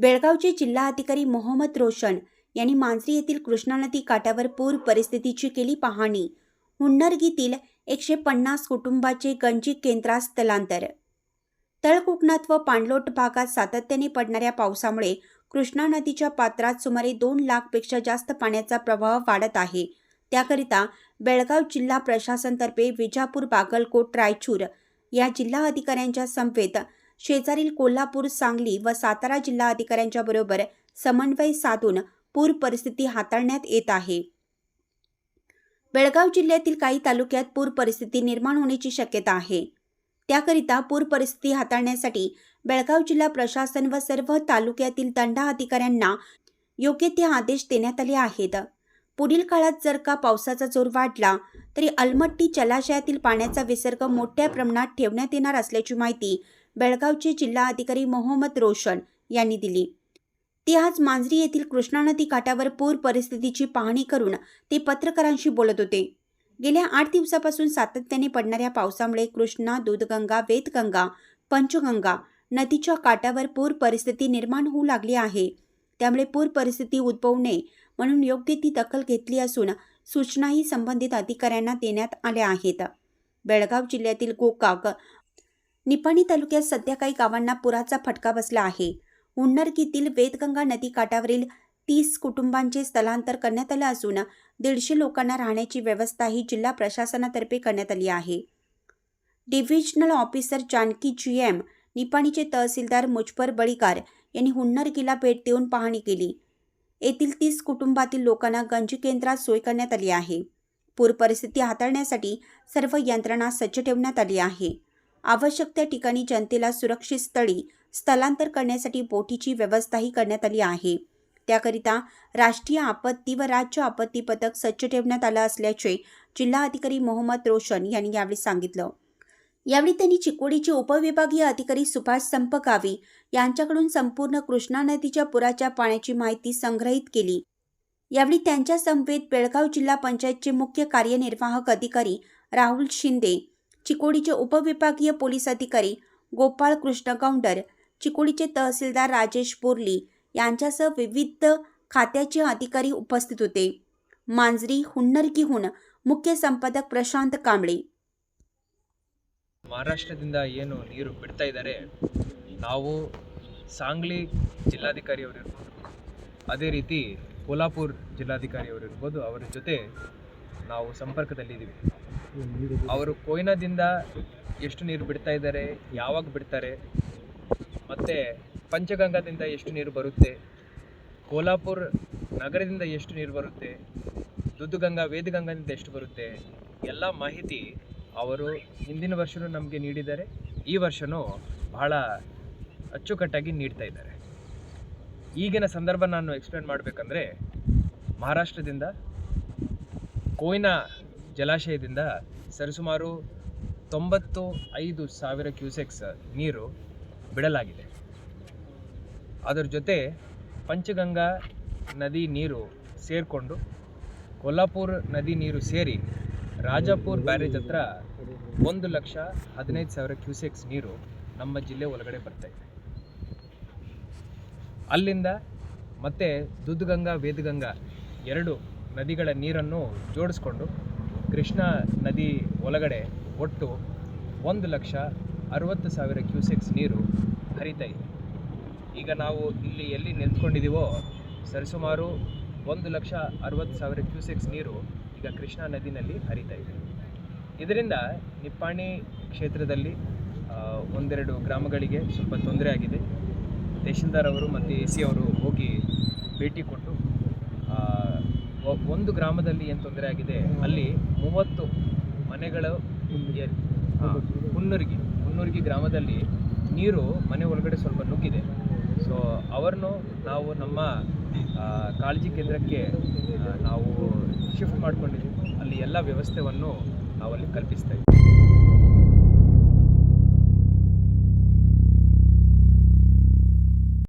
बेळगावचे जिल्हाधिकारी मोहम्मद रोशन यांनी मांजरी येथील कृष्णा नदी काठावर पूर परिस्थितीची केली पाहणी. हुन्नरगीतील एकशे पन्नास कुटुंबाचे गंजी केंद्रात स्थलांतर. तळकोकणात व पाणलोट भागात सातत्याने पडणाऱ्या पावसामुळे कृष्णा नदीच्या पात्रात सुमारे दोन लाखपेक्षा जास्त पाण्याचा प्रवाह वाढत आहे. त्याकरिता बेळगाव जिल्हा प्रशासनतर्फे विजापूर बागलकोट रायचूर या जिल्हा अधिकाऱ्यांच्या समवेत शेजारील कोल्हापूर सांगली व सातारा जिल्हा अधिकाऱ्यांच्या बरोबर समन्वय साधून पूर परिस्थिती हाताळण्यात येत आहे. बेळगाव जिल्ह्यातील काही तालुक्यात पूर परिस्थिती निर्माण होण्याची शक्यता आहे. त्याकरिता पूर परिस्थिती हाताळण्यासाठी बेळगाव जिल्हा प्रशासन व सर्व तालुक्यातील दंडा अधिकाऱ्यांना योग्य ते आदेश देण्यात आले आहेत. पुढील काळात जर का पावसाचा जोर वाढला तरी अलमट्टी जलाशयातील पाण्याचा विसर्ग मोठ्या प्रमाणात ठेवण्यात येणार असल्याची माहिती बेळगावचे जिल्हा अधिकारी मोहम्मद रोशन यांनी दिली. ते आज मांजरी येथील कृष्णा नदी काठावर पूर परिस्थितीची पाहणी करून ते पत्रकारांशी बोलत होते. गेल्या आठ दिवसापासून सातत्याने पडणाऱ्या पावसामुळे कृष्णा दूधगंगा वेदगंगा पंचगंगा नदीच्या काठावर पूर परिस्थिती निर्माण होऊ लागली आहे. त्यामुळे पूर परिस्थिती उद्भवू नये म्हणून योग्य ती दखल घेतली असून सूचनाही संबंधित अधिकाऱ्यांना देण्यात आल्या आहेत. बेळगाव जिल्ह्यातील गोकाक निपाणी तालुक्यात सध्या काही गावांना पुराचा फटका बसला आहे. उन्नरकीतील वेदगंगा नदी काठावरील तीस कुटुंबांचे स्थलांतर करण्यात आलं असून दीडशे लोकांना राहण्याची व्यवस्था ही जिल्हा प्रशासनातर्फे करण्यात आली आहे. Divisional officer Janaki G M निपाणीचे तहसीलदार मुजफर बळीकार यांनी हुन्नरगीला भेट देऊन पाहणी केली. येथील तीस कुटुंबातील लोकांना गंजी केंद्रात सोय करण्यात आली आहे. पूर परिस्थिती हाताळण्यासाठी सर्व यंत्रणा सज्ज ठेवण्यात आली आहे. आवश्यक त्या ठिकाणी जनतेला सुरक्षित स्थळी स्थलांतर करण्यासाठी बोटीची व्यवस्थाही करण्यात आली आहे. त्याकरिता राष्ट्रीय आपत्ती व राज्य आपत्ती पथक सज्ज ठेवण्यात आलं असल्याचे जिल्हा अधिकारी मोहम्मद रोशन यांनी यावेळी सांगितलं. यावेळी त्यांनी चिकोडीचे उपविभागीय अधिकारी सुभाष संपकावी यांच्याकडून संपूर्ण कृष्णा नदीच्या पुराच्या पाण्याची माहिती संग्रहित केली. यावेळी त्यांच्या समवेत बेळगाव जिल्हा पंचायतचे मुख्य कार्यनिर्वाहक अधिकारी राहुल शिंदे चिकोडीचे उपविभागीय पोलीस अधिकारी गोपाळ कृष्ण गौंडर चिकोडीचे तहसीलदार राजेश बोरली यांच्यासह विविध खात्याचे अधिकारी उपस्थित होते मांजरी हुन्नरगीहून मुख्य संपादक प्रशांत कांबळे ಮಹಾರಾಷ್ಟ್ರದಿಂದ ಏನು ನೀರು ಬಿಡ್ತಾ ಇದ್ದಾರೆ ನಾವು ಸಾಂಗ್ಲಿ ಜಿಲ್ಲಾಧಿಕಾರಿಯವರು ಇರ್ಬೋದು ಅದೇ ರೀತಿ ಕೋಲ್ಹಾಪುರ್ ಜಿಲ್ಲಾಧಿಕಾರಿಯವರು ಇರ್ಬೋದು ಅವರ ಜೊತೆ ನಾವು ಸಂಪರ್ಕದಲ್ಲಿದ್ದೀವಿ ಅವರು ಕೊಯ್ನಾದಿಂದ ಎಷ್ಟು ನೀರು ಬಿಡ್ತಾ ಇದ್ದಾರೆ, ಯಾವಾಗ ಬಿಡ್ತಾರೆ, ಮತ್ತು ಪಂಚಗಂಗಾದಿಂದ ಎಷ್ಟು ನೀರು ಬರುತ್ತೆ, ಕೋಲಾಪುರ ನಗರದಿಂದ ಎಷ್ಟು ನೀರು ಬರುತ್ತೆ, ದುದ್ದುಗಂಗಾ, ವೇದಗಂಗಾದಿಂದ ಎಷ್ಟು ಬರುತ್ತೆ, ಎಲ್ಲ ಮಾಹಿತಿ ಅವರು ಹಿಂದಿನ ವರ್ಷವೂ ನಮಗೆ ನೀಡಿದ್ದಾರೆ, ಈ ವರ್ಷವೂ ಬಹಳ ಅಚ್ಚುಕಟ್ಟಾಗಿ ನೀಡ್ತಾ ಇದ್ದಾರೆ. ಈಗಿನ ಸಂದರ್ಭ ನಾನು ಎಕ್ಸ್ಪ್ಲೇನ್ ಮಾಡಬೇಕಂದ್ರೆ ಮಹಾರಾಷ್ಟ್ರದಿಂದ ಕೊಯ್ನಾ ಜಲಾಶಯದಿಂದ ಸರಿಸುಮಾರು ತೊಂಬತ್ತು ಐದು ಸಾವಿರ ಕ್ಯೂಸೆಕ್ಸ್ ನೀರು ಬಿಡಲಾಗಿದೆ. ಅದರ ಜೊತೆ ಪಂಚಗಂಗಾ ನದಿ ನೀರು ಸೇರಿಕೊಂಡು ಕೊಲ್ಲಾಪುರ್ ನದಿ ನೀರು ಸೇರಿ ರಾಜಾಪುರ್ ಬ್ಯಾರೇಜ್ ಹತ್ರ ಒಂದು ಲಕ್ಷ ಹದಿನೈದು ಸಾವಿರ ಕ್ಯೂಸೆಕ್ಸ್ ನೀರು ನಮ್ಮ ಜಿಲ್ಲೆ ಒಳಗಡೆ ಬರ್ತಾ ಇದೆ. ಅಲ್ಲಿಂದ ಮತ್ತೆ ದುದ್ಗಂಗಾ, ವೇದಗಂಗಾ ಎರಡು ನದಿಗಳ ನೀರನ್ನು ಜೋಡಿಸ್ಕೊಂಡು ಕೃಷ್ಣಾ ನದಿ ಒಳಗಡೆ ಒಟ್ಟು ಒಂದು ಲಕ್ಷ ಅರವತ್ತು ಸಾವಿರ ಕ್ಯೂಸೆಕ್ಸ್ ನೀರು ಹರಿತಾ ಇದೆ. ಈಗ ನಾವು ಇಲ್ಲಿ ಎಲ್ಲಿ ನಿಂತ್ಕೊಂಡಿದ್ದೀವೋ ಸರಿಸುಮಾರು ಒಂದು ಲಕ್ಷ ಅರವತ್ತು ಸಾವಿರ ಕ್ಯೂಸೆಕ್ಸ್ ನೀರು ಈಗ ಕೃಷ್ಣಾ ನದಿನಲ್ಲಿ ಹರಿತಾ ಇದೆ. ಇದರಿಂದ ನಿಪ್ಪಾಣಿ ಕ್ಷೇತ್ರದಲ್ಲಿ ಒಂದೆರಡು ಗ್ರಾಮಗಳಿಗೆ ಸ್ವಲ್ಪ ತೊಂದರೆ ಆಗಿದೆ. ತಹಶೀಲ್ದಾರ್ ಅವರು ಮತ್ತು ಎ ಸಿ ಅವರು ಹೋಗಿ ಭೇಟಿ ಕೊಟ್ಟು ಒಂದು ಗ್ರಾಮದಲ್ಲಿ ಏನು ತೊಂದರೆ ಆಗಿದೆ? ಅಲ್ಲಿ ಮೂವತ್ತು ಮನೆಗಳು ಹುನ್ನುರ್ಗಿ. ಹುನ್ನೂರ್ಗಿ ಗ್ರಾಮದಲ್ಲಿ ನೀರು ಮನೆ ಒಳಗಡೆ ಸ್ವಲ್ಪ ನುಗ್ಗಿದೆ. ಸೊ ಅವರನ್ನು ನಾವು ನಮ್ಮ ಕಾಳಜಿ ಕೇಂದ್ರಕ್ಕೆ ನಾವು ಶಿಫ್ಟ್ ಮಾಡ್ಕೊಂಡಿದ್ದೀವಿ ಅಲ್ಲಿ ಎಲ್ಲ ವ್ಯವಸ್ಥೆಯನ್ನು ನಾವಲ್ಲಿ ಕಲ್ಪಿಸ್ತಾ ಇದ್ದೀವಿ.